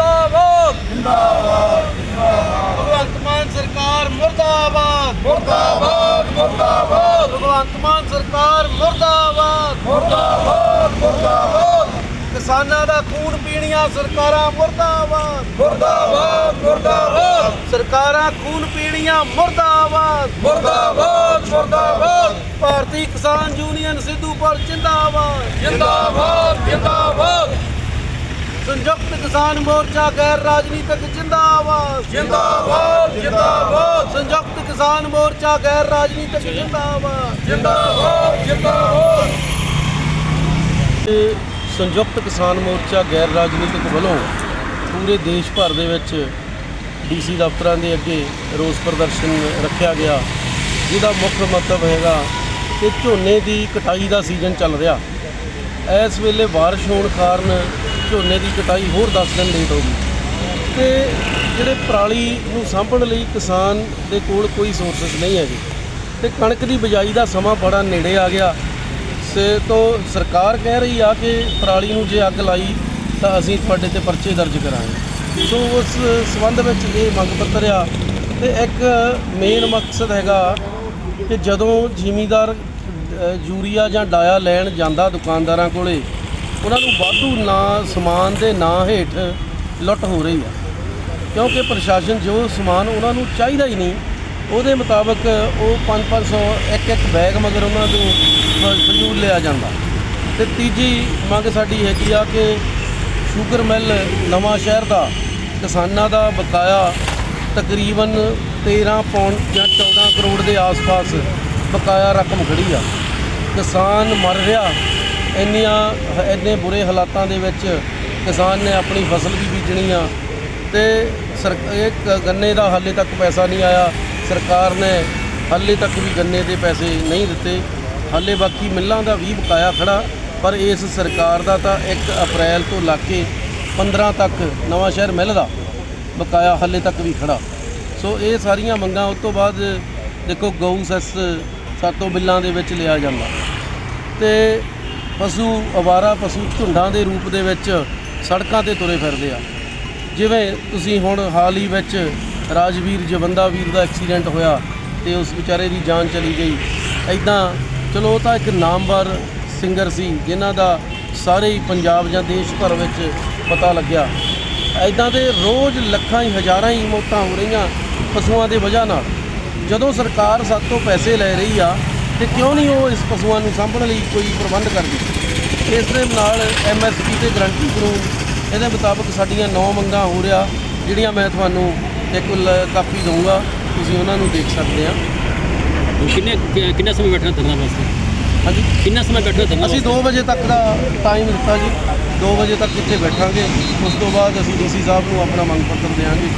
ਜਿੰਦਾਬਾਦ। ਭਗਵੰਤ ਮਾਨ ਸਰਕਾਰ ਮੁਰਦਾਬਾਦ। ਮੁਰਦਾਬਾਦ ਮੁਰਦਾਬਾਦ। ਭਗਵੰਤ ਮਾਨ ਸਰਕਾਰ ਮੁਰਦਾਬਾਦ। ਮੁਰਦਾਬਾਦ ਮੁਰਦਾਬਾਦ। ਕਿਸਾਨਾਂ ਦਾ ਖੂਨ ਪੀਣੀਆਂ ਸਰਕਾਰਾਂ ਮੁਰਦਾਬਾਦ। ਮੁਰਦਾਬਾਦ ਮੁਰਦਾਬਾਦ। ਸਰਕਾਰਾਂ ਖੂਨ ਪੀਣੀਆਂ ਮੁਰਦਾਬਾਦ। ਮੁਰਦਾਬਾਦ ਮੁਰਦਾਬਾਦ। ਭਾਰਤੀ ਕਿਸਾਨ ਯੂਨੀਅਨ ਸਿੱਧੂਪੁਰ ਜਿੰਦਾਬਾਦ ਜਿੰਦਾਬਾਦ। ਜਿੰਦਾਬਾਦ ਸੰਯੁਕਤ ਕਿਸਾਨ ਮੋਰਚਾ ਗੈਰ ਰਾਜਨੀਤਿਕ ਜਿੰਦਾਬਾਦ। ਜਿੰਦਾਬਾਦ ਜਿੰਦਾਬਾਦ। ਸੰਯੁਕਤ ਕਿਸਾਨ ਮੋਰਚਾ ਗੈਰ ਰਾਜਨੀਤਿਕ ਜਿੰਦਾਬਾਦ। ਜਿੰਦਾਬਾਦ ਜਿੰਦਾਬਾਦ। ਸੰਯੁਕਤ ਕਿਸਾਨ ਮੋਰਚਾ ਗੈਰ ਰਾਜਨੀਤਿਕ ਵੱਲੋਂ ਪੂਰੇ ਦੇਸ਼ ਭਰ ਦੇ ਵਿੱਚ ਡੀਸੀ ਦਫ਼ਤਰਾਂ ਦੇ ਅੱਗੇ ਰੋਸ ਪ੍ਰਦਰਸ਼ਨ ਰੱਖਿਆ ਗਿਆ ਜਿਹਦਾ ਮੁੱਖ ਮਤਲਬ ਹੈਗਾ ਕਿ ਝੋਨੇ ਦੀ ਕਟਾਈ ਦਾ ਸੀਜ਼ਨ ਚੱਲ ਰਿਹਾ। ਇਸ ਵੇਲੇ ਬਾਰਿਸ਼ ਹੋਣ ਕਾਰਨ ਝੋਨੇ ਦੀ ਕਟਾਈ ਹੋਰ 10 ਦਿਨ ਲੇਟ ਹੋ ਗਈ। ਤੇ ਜਿਹੜੇ ਪਰਾਲੀ ਨੂੰ ਸਾਂਭਣ ਲਈ ਕਿਸਾਨ ਦੇ ਕੋਲ ਕੋਈ ਸੋਰਸਸ ਨਹੀਂ ਹੈਗੇ। ਤੇ ਕਣਕ ਦੀ ਬਿਜਾਈ ਦਾ ਸਮਾਂ ਬੜਾ ਨੇੜੇ ਆ ਗਿਆ। ਸੇ ਤੋਂ ਸਰਕਾਰ ਕਹਿ ਰਹੀ ਆ ਕਿ ਪਰਾਲੀ ਨੂੰ ਜੇ ਅੱਗ ਲਾਈ ਤਾਂ ਅਸੀਂ ਤੁਹਾਡੇ ਤੇ ਪਰਚੇ ਦਰਜ ਕਰਾਂਗੇ। ਸੋ ਉਸ ਸਬੰਧ ਵਿੱਚ ਇਹ ਮੰਗ ਪੱਤਰ ਆ। ਤੇ ਇੱਕ ਮੇਨ ਮਕਸਦ ਹੈਗਾ ਕਿ ਜਦੋਂ ਜ਼ਿਮੀਦਾਰ ਯੂਰੀਆ ਜਾਂ ਡਾਇਆ ਲੈਣ ਜਾਂਦਾ ਦੁਕਾਨਦਾਰਾਂ ਕੋਲੇ ਉਹਨਾਂ ਨੂੰ ਵਾਧੂ ਨਾ ਸਮਾਨ ਦੇ ਨਾਂ ਹੇਠ ਲੁੱਟ ਹੋ ਰਹੀ ਆ ਕਿਉਂਕਿ ਪ੍ਰਸ਼ਾਸਨ ਜੋ ਸਮਾਨ ਉਹਨਾਂ ਨੂੰ ਚਾਹੀਦਾ ਹੀ ਨਹੀਂ, ਉਹਦੇ ਮੁਤਾਬਕ ਉਹ 5-500 ਇੱਕ ਇੱਕ ਬੈਗ ਮਗਰ ਉਹਨਾਂ ਤੋਂ ਫ- ਫਜ਼ੂਲ ਲਿਆ ਜਾਂਦਾ। ਤੇ ਤੀਜੀ ਮੰਗ ਸਾਡੀ ਹੈਗੀ ਆ ਕਿ ਸ਼ੂਗਰ ਮਿੱਲ ਨਵਾਂ ਸ਼ਹਿਰ ਦਾ, ਕਿਸਾਨਾਂ ਦਾ ਬਕਾਇਆ ਤਕਰੀਬਨ 13 ਪੌਂਡ ਜਾਂ 14 ਕਰੋੜ ਦੇ ਆਸ-ਪਾਸ ਬਕਾਇਆ ਰਕਮ ਖੜੀ ਆ। ਕਿਸਾਨ ਮਰ ਰਿਹਾ ਇੰਨੀਆਂ ਇੰਨੇ ਬੁਰੇ ਹਾਲਾਤਾਂ ਦੇ ਵਿੱਚ ਕਿਸਾਨ ਨੇ ਆਪਣੀ ਫਸਲ ਵੀ ਬੀਜਣੀ ਆ ਤੇ ਸਰ ਇਹ ਕ- ਗੰਨੇ ਦਾ ਹਾਲੇ ਤੱਕ ਪੈਸਾ ਨਹੀਂ ਆਇਆ। ਸਰਕਾਰ ਨੇ ਹਾਲੇ ਤੱਕ ਵੀ ਗੰਨੇ ਦੇ ਪੈਸੇ ਨਹੀਂ ਦਿੱਤੇ। ਹਾਲੇ ਬਾਕੀ ਮਿੱਲਾਂ ਦਾ ਵੀ ਬਕਾਇਆ ਖੜਾ, ਪਰ ਇਸ ਸਰਕਾਰ ਦਾ ਤਾਂ 1 ਅਪ੍ਰੈਲ ਤੋਂ ਲਾ ਕੇ 15 ਤੱਕ ਨਵਾਂ ਸ਼ਹਿਰ ਮਿੱਲ ਦਾ ਬਕਾਇਆ ਹਾਲੇ ਤੱਕ ਵੀ ਖੜਾ। ਸੋ ਇਹ ਸਾਰੀਆਂ ਮੰਗਾਂ ਉਸ ਤੋਂ ਬਾਅਦ ਦੇਖੋ ਗਊ ਸੈਸ ਸਾਤੋਂ ਬਿੱਲਾਂ ਦੇ ਵਿੱਚ ਲਿਆ ਜਾਂਦਾ। ਤੇ ਪਸ਼ੂ, ਅਵਾਰਾ ਪਸ਼ੂ ਝੁੰਡਾਂ ਦੇ ਰੂਪ ਦੇ ਵਿੱਚ ਸੜਕਾਂ ਤੇ ਤੁਰੇ ਫਿਰਦੇ ਆ। ਜਿਵੇਂ ਤੁਸੀਂ ਹੁਣ ਹਾਲ ਹੀ ਵਿੱਚ ਰਾਜਵੀਰ ਜਵੰਦਾ ਵੀਰ ਦਾ ਐਕਸੀਡੈਂਟ ਹੋਇਆ ਤੇ ਉਸ ਵਿਚਾਰੇ ਦੀ ਜਾਨ ਚਲੀ ਗਈ। ਐਦਾਂ ਚਲੋ ਉਹ ਤਾਂ ਇੱਕ ਨਾਮਵਰ ਸਿੰਗਰ ਸੀ, ਜਿਨ੍ਹਾਂ ਦਾ ਸਾਰੇ ਹੀ ਪੰਜਾਬ ਜਾਂ ਦੇਸ਼ ਭਰ ਵਿੱਚ ਪਤਾ ਲੱਗਿਆ। ਐਦਾਂ ਦੇ ਰੋਜ਼ ਲੱਖਾਂ ਹੀ, ਹਜ਼ਾਰਾਂ ਹੀ ਮੌਤਾਂ ਹੋ ਰਹੀਆਂ ਪਸ਼ੂਆਂ ਦੇ ਵਜ੍ਹਾ ਨਾਲ। ਜਦੋਂ ਸਰਕਾਰ ਸਾਡੇ ਤੋਂ ਪੈਸੇ ਲੈ ਰਹੀ ਆ ਤੇ ਕਿਉਂ ਨਹੀਂ ਉਹ ਇਸ ਪਸ਼ੂਆਂ ਨੂੰ ਸਾਂਭਣ ਲਈ ਕੋਈ ਪ੍ਰਬੰਧ ਕਰਦੀ? ਇਸ ਦੇ ਨਾਲ ਐਮਐਸਪੀ ਤੇ ਗਰੰਟੀ ਕਾਨੂੰਨ ਇਹਦੇ ਮੁਤਾਬਕ ਸਾਡੀਆਂ 9 ਮੰਗਾਂ ਹੋ ਰਿਹਾ ਜਿਹੜੀਆਂ ਮੈਂ ਤੁਹਾਨੂੰ ਇੱਕ ਕਾਪੀ ਦਊਂਗਾ ਤੁਸੀਂ ਉਹਨਾਂ ਨੂੰ ਦੇਖ ਸਕਦੇ ਆ। ਕਿੰਨੇ ਕਿੰਨਾ ਸਮਾਂ ਬੈਠਣਾ ਧਰਨਾ ਵਾਸਤੇ? ਹਾਂਜੀ? ਕਿੰਨਾ ਸਮਾਂ ਬੈਠਣਾ ਧਰਨਾ ਅਸੀਂ 2 ਵਜੇ ਤੱਕ ਦਾ ਟਾਈਮ ਦਿੱਤਾ ਜੀ। 2 ਵਜੇ ਤੱਕ ਇੱਥੇ ਬੈਠਾਂਗੇ। ਉਸ ਤੋਂ ਬਾਅਦ ਅਸੀਂ ਡੀਸੀ ਸਾਹਿਬ ਨੂੰ ਆਪਣਾ ਮੰਗ ਪੱਤਰ ਦੇਵਾਂਗੇ